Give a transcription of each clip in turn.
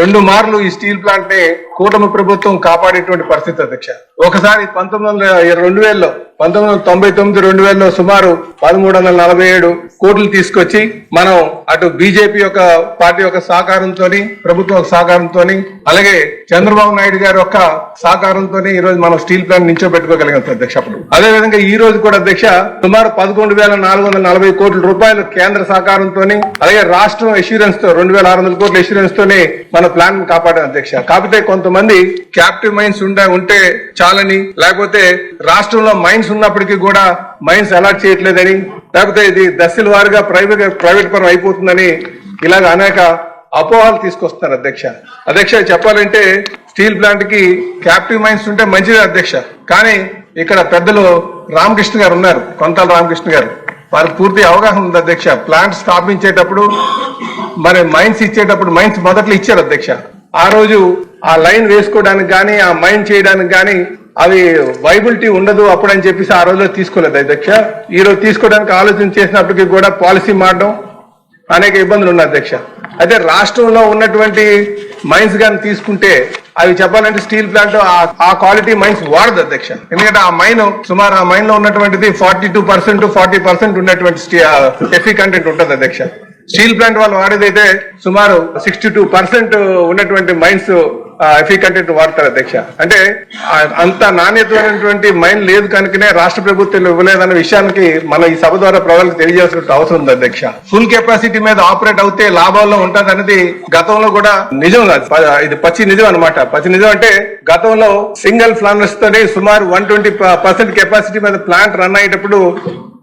రెండు మార్లు ఈ స్టీల్ ప్లాంట్ని కూటమి ప్రభుత్వం కాపాడేటువంటి పరిస్థితి అధ్యక్ష. ఒకసారి పంతొమ్మిది వందల రెండు వేలలో పంతొమ్మిది వందల తొంభై తొమ్మిది రెండు వేలలో సుమారు పదమూడు వందల నలభై ఏడు కోట్లు తీసుకొచ్చి మనం అటు బీజేపీ యొక్క పార్టీ యొక్క సహకారంతో ప్రభుత్వం సహకారంతో అలాగే చంద్రబాబు నాయుడు గారి యొక్క సహకారంతో ఈ రోజు మనం స్టీల్ ప్లాంట్ నించోబెట్టుకోగలిగాం అధ్యక్ష అప్పుడు. అదే విధంగా ఈ రోజు కూడా అధ్యక్ష సుమారు పదకొండు వేల నాలుగు వందల నలభై కోట్ల రూపాయలు కేంద్ర సహకారంతో అలాగే రాష్ట్రం ఎష్యూరెన్స్తో రెండు వేల ఆరు వందల కోట్ల ఎష్యూరెన్స్ తోనే మన ప్లాన్ కాపాడాం అధ్యక్ష. కాకపోతే కొంతమంది క్యాప్టివ్ మైన్స్ ఉండే ఉంటే చాలని లేకపోతే రాష్ట్రంలో మైన్స్ ఉన్నప్పటికీ కూడా మైన్స్ అలాట్ చేయట్లేదని లేకపోతే ఇది దశల వారిగా ప్రైవేట్ ప్రైవేట్ పరం అయిపోతుందని ఇలాగ అనేక అపోహలు తీసుకొస్తున్నారు అధ్యక్ష. అధ్యక్ష చెప్పాలంటే స్టీల్ ప్లాంట్కి క్యాప్టివ్ మైన్స్ ఉంటే మంచిది అధ్యక్ష. కానీ ఇక్కడ పెద్దలు రామకృష్ణ గారు ఉన్నారు కొంతల రామకృష్ణ గారు. వారికి పూర్తి అవగాహన ఉంది అధ్యక్ష. ప్లాంట్ స్థాపించేటప్పుడు మరి మైన్స్ ఇచ్చేటప్పుడు మైన్స్ మొదట్లో ఇచ్చారు అధ్యక్ష. ఆ రోజు ఆ లైన్ వేసుకోవడానికి కానీ ఆ మైన్ చేయడానికి కానీ అవి వైబిలిటీ ఉండదు అప్పుడు అని చెప్పేసి ఆ రోజులో తీసుకోలేదు అధ్యక్ష. ఈ రోజు తీసుకోవడానికి ఆలోచన చేసినప్పటికీ కూడా పాలసీ మారడం అనేక ఇబ్బందులు ఉన్నాయి అధ్యక్ష. అయితే రాష్ట్రంలో ఉన్నటువంటి మైన్స్ కానీ తీసుకుంటే అవి చెప్పాలంటే స్టీల్ ప్లాంట్ ఆ- క్వాలిటీ మైన్స్ వాడదు అధ్యక్ష. ఎందుకంటే ఆ మైన్ సుమారు ఆ మైన్లో ఉన్నటువంటిది forty two percent forty percent ఉన్నటువంటి ఎఫీ కంటెంట్ ఉంటుంది అధ్యక్ష. స్టీల్ ప్లాంట్ వాళ్ళు వాడేదైతే సుమారు సిక్స్టీ టూ పర్సెంట్ ఉన్నటువంటి మైన్స్ ఎఫీ కంటెంట్ వాడతారు అధ్యక్ష. అంటే అంత నాణ్యతమైనటువంటి మైండ్ లేదు కనుకనే రాష్ట్ర ప్రభుత్వం ఇవ్వలేదన్న విషయానికి మనం ఈ సభ ద్వారా ప్రజలకు తెలియజేసిన అవసరం ఉంది అధ్యక్ష. ఫుల్ కెపాసిటీ మీద ఆపరేట్ అవుతే లాభాల్లో ఉంటుంది అనేది గతంలో కూడా నిజం కాదు. ఇది పచ్చి నిజం అన్నమాట. పచ్చి నిజం అంటే గతంలో సింగిల్ ప్లానర్స్ తోనే సుమారు వన్ ట్వంటీ పర్సెంట్ కెపాసిటీ మీద ప్లాంట్ రన్ అయ్యేటప్పుడు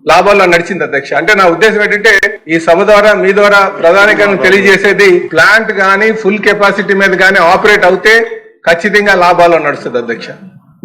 లాభాల్లో నడిచింది అధ్యక్ష. అంటే నా ఉద్దేశం ఏంటంటే ఈ సభ ద్వారా మీ ద్వారా ప్రధానికంగా తెలియజేసేది ప్లాంట్ కానీ ఫుల్ కెపాసిటీ మీద కానీ ఆపరేట్ అవుతే ఖచ్చితంగా లాభాల్లో నడుస్తుంది అధ్యక్ష.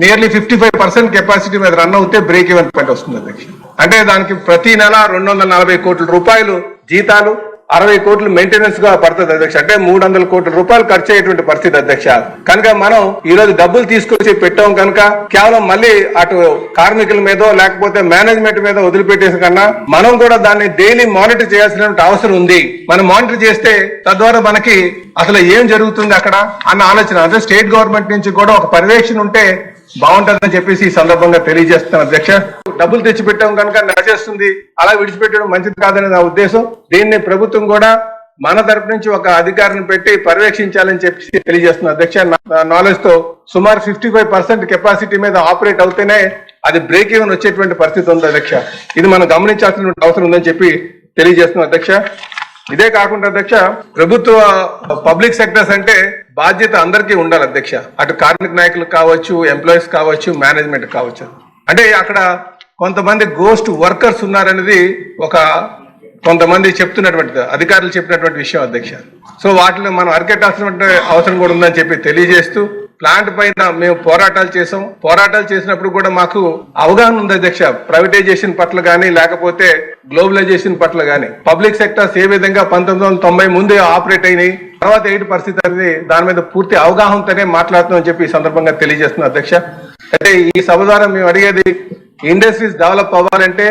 Nearly fifty five percent capacity మీద రన్ అవుతే బ్రేక్ ఈవెన్ పాయింట్ వస్తుంది అధ్యక్ష. అంటే దానికి ప్రతి నెల రెండు వందల నలభై కోట్ల రూపాయలు జీతాలు అరవై కోట్లు మెయింటెనెన్స్గా పడుతుంది అధ్యక్ష. అంటే మూడు వందల కోట్ల రూపాయలు ఖర్చు అయ్యేటువంటి పరిస్థితి అధ్యక్ష. కనుక మనం ఈ రోజు డబ్బులు తీసుకొచ్చి పెట్టాం కనుక కేవలం మళ్ళీ అటు కార్మికుల మీద లేకపోతే మేనేజ్మెంట్ మీద వదిలిపెట్టేసి కన్నా మనం కూడా దాన్ని డైలీ మానిటర్ చేయాల్సిన అవసరం ఉంది. మనం మానిటర్ చేస్తే తద్వారా మనకి అసలు ఏం జరుగుతుంది అక్కడ అన్న ఆలోచన. అదే స్టేట్ గవర్నమెంట్ నుంచి కూడా ఒక పర్యవేక్షణ ఉంటే బాగుంటుందని చెప్పేసి ఈ సందర్భంగా తెలియజేస్తున్నాను అధ్యక్ష. డబ్బులు తెచ్చిపెట్టాం కనుక నడిచేస్తుంది అలా విడిచిపెట్టడం మంచిది కాదని నా ఉద్దేశం. దీన్ని ప్రభుత్వం కూడా మన తరపు నుంచి ఒక అధికారిని పెట్టి పర్యవేక్షించాలని చెప్పి తెలియజేస్తున్నా అధ్యక్ష. నాలెడ్జ్తో సుమారు ఫిఫ్టీ ఫైవ్ పర్సెంట్ కెపాసిటీ మీద ఆపరేట్ అవుతేనే అది బ్రేక్ ఈవెన్ వచ్చేటువంటి పరిస్థితి ఉంది అధ్యక్ష. ఇది మనం గమనించాల్సిన అవసరం ఉందని చెప్పి తెలియజేస్తున్నాం అధ్యక్ష. ఇదే కాకుండా అధ్యక్ష ప్రభుత్వ పబ్లిక్ సెక్టర్స్ అంటే బాధ్యత అందరికీ ఉండాలి అధ్యక్ష. అటు కార్మిక నాయకులు కావచ్చు ఎంప్లాయీస్ కావచ్చు మేనేజ్మెంట్ కావచ్చు. అంటే అక్కడ కొంతమంది గోస్ట్ వర్కర్స్ ఉన్నారనేది ఒక కొంతమంది చెప్తున్నటువంటి అధికారులు చెప్పినటువంటి విషయం అధ్యక్ష. సో వాటిని మనం అరికెట్టాల్సినటువంటి అవసరం కూడా ఉందని చెప్పి తెలియజేస్తూ ప్లాంట్ పైన మేము పోరాటాలు చేసాం పోరాటాలు చేసినప్పుడు కూడా మాకు అవగాహన ఉంది అధ్యక్ష. ప్రైవేటైజేషన్ పట్ల కానీ లేకపోతే గ్లోబలైజేషన్ పట్ల కానీ పబ్లిక్ సెక్టర్స్ ఏ విధంగా పంతొమ్మిది వందల తొంభై ముందే ఆపరేట్ అయినాయి తర్వాత ఏంటి పరిస్థితి అనేది దాని మీద పూర్తి అవగాహనతోనే మాట్లాడుతున్నాం అని చెప్పి ఈ సందర్భంగా తెలియజేస్తున్నాం అధ్యక్ష. అయితే ఈ సభ ద్వారా మేము అడిగేది ఇండస్ట్రీస్ డెవలప్ అవ్వాలంటే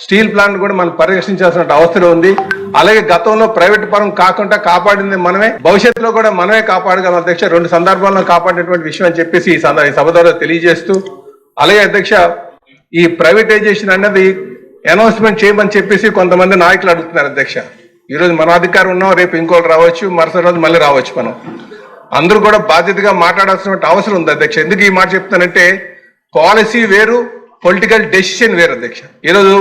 స్టీల్ ప్లాంట్ కూడా మనం పరిరక్షించాల్సిన అవసరం ఉంది. అలాగే గతంలో ప్రైవేట్ పరం కాకుండా కాపాడింది మనమే. భవిష్యత్తులో కూడా మనమే కాపాడగలం అధ్యక్ష. రెండు సందర్భాల్లో కాపాడినటువంటి విషయం అని చెప్పేసి ఈ సంద- ఈ సభ ద్వారా తెలియజేస్తూ అలాగే అధ్యక్ష ఈ ప్రైవేటైజేషన్ అన్నది అనౌన్స్మెంట్ చేయమని చెప్పేసి కొంతమంది నాయకులు అడుగుతున్నారు అధ్యక్ష. ఈ రోజు మన అధికారం ఉన్నాం రేపు ఇంకోటి రావచ్చు మరుసటి రోజు మళ్ళీ రావచ్చు మనం. అందరూ కూడా బాధ్యతగా మాట్లాడాల్సిన అవసరం ఉంది అధ్యక్ష. ఎందుకు ఈ మాట చెప్తానంటే పాలసీ వేరు పొలిటికల్ డెసిషన్ వేరు అధ్యక్ష. ఈరోజు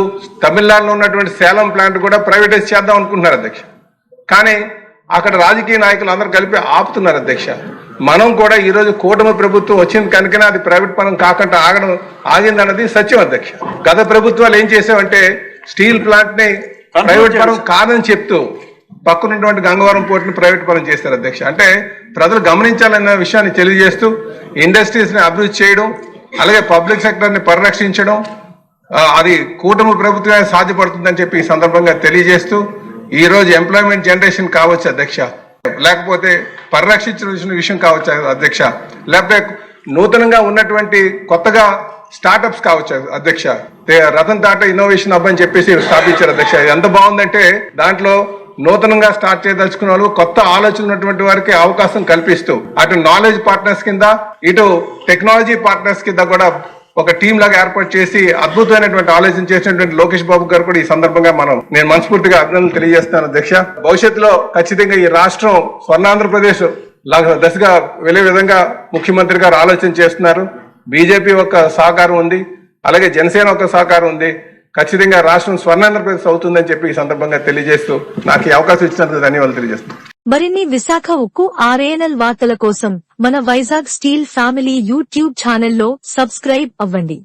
తమిళనాడులో ఉన్నటువంటి సేలం ప్లాంట్ కూడా ప్రైవేటైజ్ చేద్దాం అనుకుంటున్నారు అధ్యక్ష. కానీ అక్కడ రాజకీయ నాయకులు అందరూ కలిపి ఆపుతున్నారు అధ్యక్ష. మనం కూడా ఈ రోజు కూటమి ప్రభుత్వం వచ్చింది కనుకనే అది ప్రైవేట్ పనం కాకుండా ఆగడం ఆగిందన్నది సత్యం అధ్యక్ష. గత ప్రభుత్వాలు ఏం చేసామంటే స్టీల్ ప్లాంట్ని ప్రైవేట్ పరం కాదని చెప్తూ పక్కనున్నటువంటి గంగవరం పోర్టుని ప్రైవేట్ పరం చేస్తారు అధ్యక్ష. అంటే ప్రజలు గమనించాలన్న విషయాన్ని తెలియజేస్తూ ఇండస్ట్రీస్ని అభివృద్ధి చేయడం అలాగే పబ్లిక్ సెక్టర్ని పరిరక్షించడం అది కూటమి ప్రభుత్వమే సాధ్యపడుతుందని చెప్పి ఈ సందర్భంగా తెలియజేస్తూ ఈ రోజు ఎంప్లాయ్మెంట్ జనరేషన్ కావచ్చు అధ్యక్ష. లేకపోతే పరిరక్షించిన విషయం కావచ్చు అధ్యక్ష. లేకపోతే నూతనంగా ఉన్నటువంటి కొత్తగా స్టార్టప్స్ కావచ్చు అధ్యక్ష. రతన్ టాటా ఇన్నోవేషన్ హబ్ అని చెప్పేసి స్థాపించారు అధ్యక్ష. ఎంత బాగుందంటే దాంట్లో నూతనంగా స్టార్ట్ చేయదలుచుకున్న వాళ్ళు కొత్త ఆలోచన ఉన్నటువంటి వారికి అవకాశం కల్పిస్తూ అటు నాలెడ్జ్ పార్ట్నర్స్ కింద ఇటు టెక్నాలజీ పార్ట్నర్స్ కింద కూడా ఒక టీం లాగా ఏర్పాటు చేసి అద్భుతమైనటువంటి ఆలోచన చేసినటువంటి లోకేష్ బాబు గారు కూడా ఈ సందర్భంగా మనం నేను మనస్ఫూర్తిగా అభినందనలు తెలియజేస్తాను అధ్యక్ష. భవిష్యత్తులో ఖచ్చితంగా ఈ రాష్ట్రం స్వర్ణాంధ్రప్రదేశ్ దశగా వెళ్ళే విధంగా ముఖ్యమంత్రి గారు ఆలోచన చేస్తున్నారు. బీజేపీ ఒక సహకారం ఉంది అలాగే జనసేన ఒక సహకారం ఉంది. ఖచ్చితంగా రాష్ట్రం స్వర్ణాంధ్రప్రదేశ్ అవుతుందని చెప్పి ఈ సందర్భంగా తెలియజేస్తూ నాకు ఈ అవకాశం ఇచ్చినందుకు ధన్యవాదాలు తెలియజేస్తున్నాను. మరిన్ని విశాఖ ఉక్కు ఆర్ఏఎన్ఎల్ వార్తల కోసం మన వైజాగ్ స్టీల్ ఫ్యామిలీ యూట్యూబ్ ఛానల్లో సబ్స్క్రైబ్ అవ్వండి.